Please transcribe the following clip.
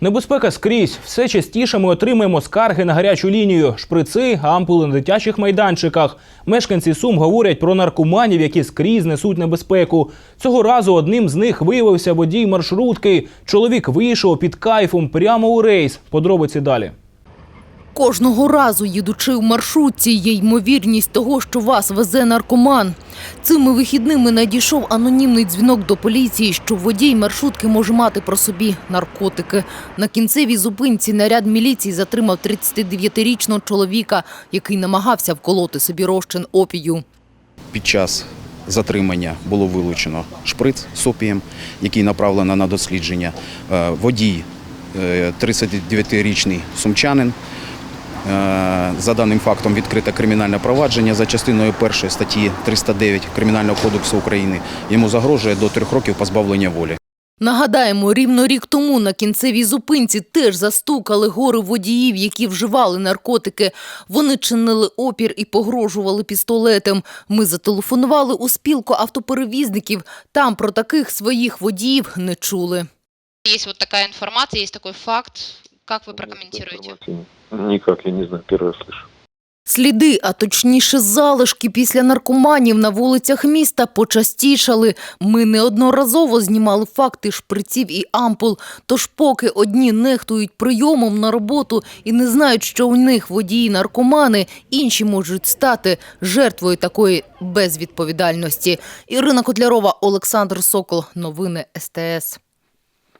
Небезпека скрізь. Все частіше ми отримуємо скарги на гарячу лінію, шприци, ампули на дитячих майданчиках. Мешканці Сум говорять про наркоманів, які скрізь несуть небезпеку. Цього разу одним з них виявився водій маршрутки. Чоловік вийшов під кайфом прямо у рейс. Подробиці далі. Кожного разу, їдучи в маршрутці, є ймовірність того, що вас везе наркоман. Цими вихідними надійшов анонімний дзвінок до поліції, що водій маршрутки може мати про собі наркотики. На кінцевій зупинці наряд міліції затримав 39-річного чоловіка, який намагався вколоти собі розчин опію. Під час затримання було вилучено шприц з опієм, який направлено на дослідження. Е, Водій, е, 39-річний сумчанин. Е, За даним фактом відкрите кримінальне провадження за частиною першої статті 309 Кримінального кодексу України. Йому загрожує до трьох років позбавлення волі. Нагадаємо, рівно рік тому на кінцевій зупинці теж застукали гори водіїв, які вживали наркотики. Вони чинили опір і погрожували пістолетом. Ми зателефонували у спілку автоперевізників. Там про таких своїх водіїв не чули. Есть вот такая информация, есть такой факт. Как вы прокомментируете? Никак, я не знаю, первый раз слышу. Сліди, а точніше залишки після наркоманів на вулицях міста почастішали. Ми неодноразово знімали факти шприців і ампул. Тож поки одні нехтують прийомом на роботу і не знають, що у них водії наркомани, інші можуть стати жертвою такої безвідповідальності. Ірина Котлярова, Олександр Сокол. Новини СТС.